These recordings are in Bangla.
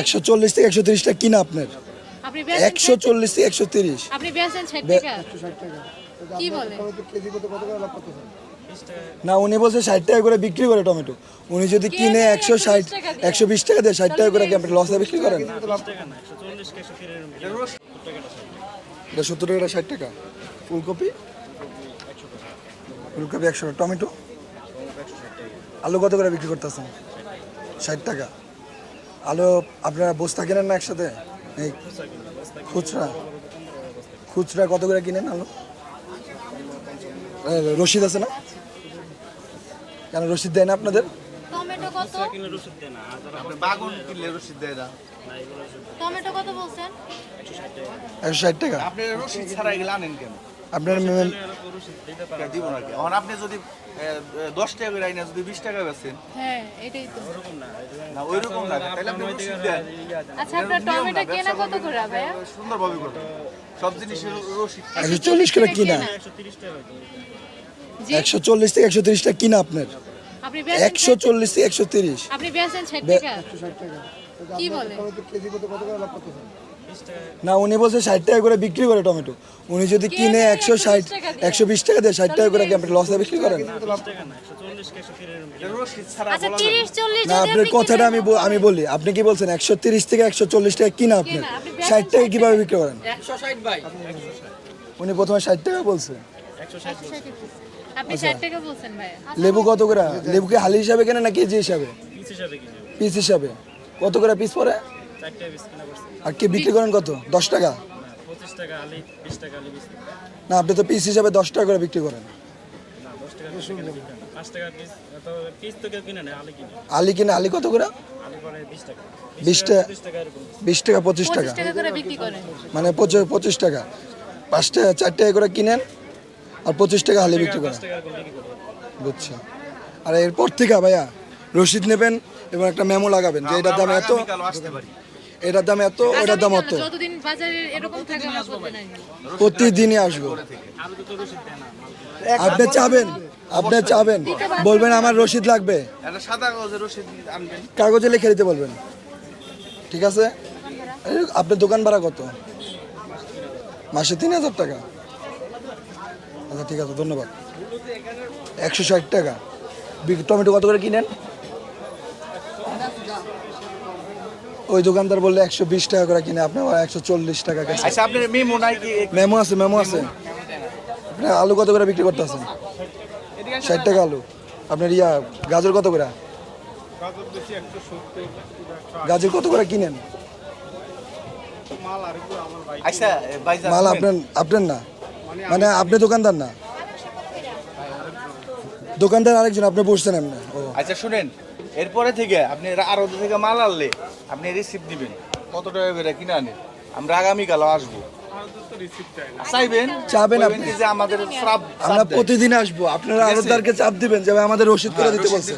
একশো চল্লিশ থেকে একশো তিরিশ টাকা কিনা আপনার? একশো চল্লিশ থেকে একশো তিরিশ। আপনি বেচেন 60 টাকা। কি বলে? না উনি বলছে ষাট টাকা করে বিক্রি করে টমেটো। উনি যদি কিনে একশো ষাট 120 টাকা দিয়ে? একশো বিশ টাকা দিয়ে ষাট টাকা করে কি আপনি লসে বিক্রি করেন? এটা সত্তর টাকা ষাট টাকা। ফুলকপি? ফুলকপি একশো টাকা। টমেটো? আলু কত করে বিক্রি করতেছেন? ষাট টাকা। আলু আপনারা বস্তা কেনেন না একসাথে? এই খুচরা। খুচরা কত করে কিনেন আলু? এ, রসিদ আছে না? কেন রসিদ দেয় না আপনাদের? টমেটো কত? আপনি বাগুন কিনলে রসিদ দেয় না। টমেটো কত বলছেন? একশো ষাট টাকা। আপনি রসিদ ছাড়া এগুলো আনেন কেন? আপনার আপনি যদি দশ টাকা করে আইনা যদি বিশ টাকা বেচেন হ্যাঁ এটাই তো। না ওই রকম না তাহলে আপনি রসিদ দেন। আচ্ছা আপনার টমেটো কেনা কত করে ভাইয়া সুন্দরভাবে করবেন। সব জিনিসের রসিদ। থাকে। একশো চল্লিশ করে কিনা? জি? একশো চল্লিশ থেকে একশো তিরিশ টাকা কিনা আপনার? একশো চল্লিশ থেকে একশো তিরিশ। আপনি বেচেন 60 টাকা? কি বলে? না উনি বলছে ষাট টাকা করে বিক্রি করে টমেটো। উনি যদি কিনে একশো ষাট 120 টাকা দিয়ে? একশো বিশ টাকা দেয় ষাট টাকা করে কি আপনি লসে বিক্রি করেন? ছাড়া আচ্ছা বলা যাবে 30 40 না আপনার কথাটা আমি ব- আমি বলি। আপনি কি বলছেন একশো তিরিশ থেকে একশো চল্লিশ টাকা কিনা আপনি? ষাট টাকা কীভাবে বিক্রি করেন? উনি প্রথমে ষাট টাকা বলছে। আপনি 60 টাকা বলছেন ভাইয়া লেবু কত করে? লেবু কি হালি হিসাবে কেনে না কেজি হিসাবে? পিস হিসাবে কত করে পিস পরে আর কি বিক্রি করেন কত? দশ টাকা? না আপনি তো পিস হিসাবে দশ টাকা করে বিক্রি করেন। আলি কিনে। আলি কত করে? বিশ টাকা। বিশ টাকা পঁচিশ টাকা 25 টাকা করে বিক্রি করেন মানে পঁচিশ টাকা। পাঁচ টাকা চার টাকা করে কিনেন আর পঁচিশ টাকা হালি বিক্রি করেন। বুঝছি। আর এরপর থেকে ভাইয়া রসিদ নেবেন এবং একটা মেমো লাগাবেন যে এটার দাম এত। আসতে পারি। এটার দাম এত ওটার দাম অত। আগামীকাল যতদিন বাজারে এরকম থাকে আমরা বলতে নাই। প্রতিদিনই আসব। আপনি চাবেন আপনি চাবেন। বলবেন আমার রসিদ লাগবে। কাগজে লিখে দিতে বলবেন। ঠিক আছে? আপনার দোকান ভাড়া কত? মাসে তিন হাজার টাকা। আচ্ছা ঠিক আছে ধন্যবাদ। একশো ষাট টাকা। বি- টমেটো কত করে কিনেন? ওই দোকানদার বললে একশো বিশ টাকা করে কিনে আপনি আবার একশো চল্লিশ টাকা গেছে আচ্ছা আপনার মেমো নাই কি? মেমো আছে মেমো আছে। আপনি আলু কত করে বিক্রি করতে আছেন? ষাট টাকা আলু। আপনার ইয়া গাজর কত করে? গাজর কত করে কিনেন? আচ্ছা মাল আপনার আপনার না? মানে আপনি দোকানদার না? দোকানদার আরেকজন আপনি বসছেন এমনি। আচ্ছা শুনেন। এরপরে থেকে আপনি আরও থেকে মাল আনলে আপনি রিসিপ্ট দিবেন। কত টাকা করে কিনে আনেন? আমরা আগামীকালও আসব। চাইবেন? চাবেন আপনি। কি যে আমাদের শ্রাপ আমরা প্রতিদিন আসব। আপনারা আরোদারকে চাপ দিবেন যে আমাদের রসিদ করে হ্যাঁ, দিতে রসিদ বলছে।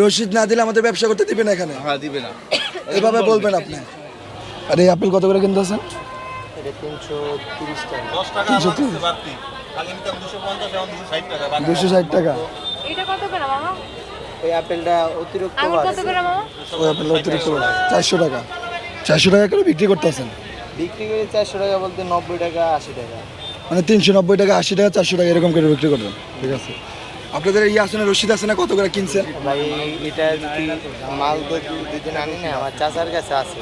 রসিদ না দিলে আমাদের ব্যবসা করতে দিবেন এখানে। হ্যাঁ দিবে না। এভাবে বলবেন। আপনি। আর এই আপেল কত করে কিনতে আছেন? দশ টাকা তিনশো আমার কাছে বাড়তি। খালি নিতাম দুশো পঞ্চাশ এখন দুশো ষাট টাকা ওই আপেলটা অতিরিক্ত আঙুর কত করে মামা? ওই আপেল অতিরিক্ত চারশো টাকা। চারশো টাকা করে বিক্রি করতে আছেন বিক্রি করে চারশো টাকা বলতে নব্বই টাকা আশি টাকা। মানে তিনশো নব্বই টাকা আশি টাকা চারশো টাকা এরকম করে বিক্রি করবেন। ঠিক আছে। আপনাদের ইয়ে আছে না রসিদ আছে না? কত করে কিনছেন? ভাই এটা যদি মাল তো দুদিন আনি না আমার চাচার কাছে আছে।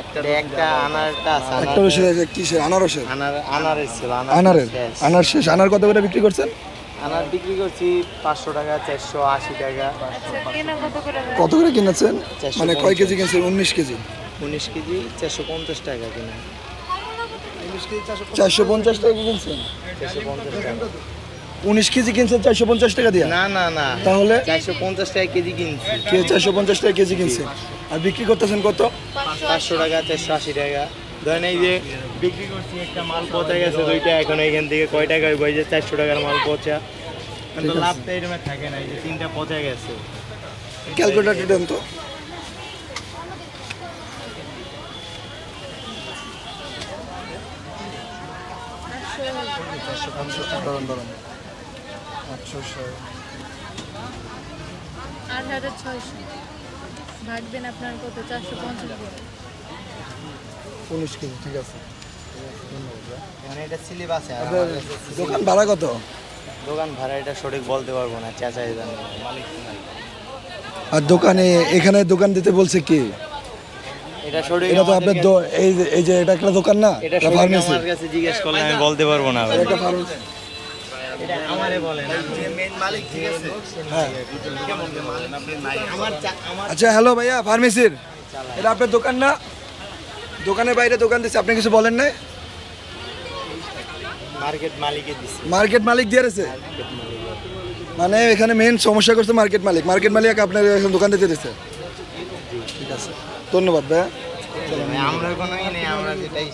একটা একটা আনারটা আছে একটা রসিদ আছে কিসের? আনারসের? আনার আনারের ছিল আনারের? আনার শেষ। আনার কত করে বিক্রি করছেন? আনার বিক্রি করছি পাঁচশো টাকা চারশো আশি টাকা। আচ্ছা কত করে ভাইয়া? কত করে কিনেছেন? মানে কয় কেজি কিনছেন? উনিশ কেজি? উনিশ কেজি চারশো পঞ্চাশ টাকা কিনা। চারশো পঞ্চাশ টাকা কিনছেন? চারশো পঞ্চাশ টাকা। উনিশ কেজি কিনছেন চারশো পঞ্চাশ টাকা দিয়ে? না না না। তাহলে? চারশো পঞ্চাশ টাকা কেজি কিনছি। কে চারশো পঞ্চাশ টাকা কেজি কিনছেন আর বিক্রি করতেছেন কত? পাঁচশো টাকা চারশো আশি টাকা। ধরেন এই যে বিক্রি করছি একটা মাল পচা গেছে দুইটা এখন এখান থেকে কয় টাকা হইব? এই যে চারশো টাকার মাল পচা। কিন্তু লাভটা এরকম থাকে না এই যে তিনটা পচা গেছে। ক্যালকুলেটার দেন তো। আট হাজার ছয়শো। ভাগ দেন আপনার কত? চারশো পঞ্চাশ। উনিশ কেজি ঠিক আছে। মানে এটা দোকান ভাড়া কত? দোকান ভাড়া এটা সঠিক বলতে পারব না চেঁচাই মালিক আর দোকানে এখানে দোকান দিতে বলছে কি? এটা সঠিক এটা তো আপনার এই যে এই যে এটা একটা দোকান না? এটা ফার্মেসি আমার কাছে জিজ্ঞেস করলে আমি বলতে পারব না। ফার্মেসি এটা আমারে বলেন হ্যাঁ। আমার আমার আচ্ছা হ্যালো ভাইয়া ফার্মেসির এটা আপনার দোকান না? দোকানের বাইরে দোকান দিচ্ছে আপনি কিছু বলেন না মার্কেট মালিকে দিছি। মার্কেট মালিক দিয়ে রেছে মানে এখানে মেন সমস্যা করছে মার্কেট মালিক। মার্কেট মালিক আপনার এখন দোকান দিতে দিচ্ছে ঠিক আছে। ধন্যবাদ ভাইয়া। আমরা কোনো আমরা যেটাই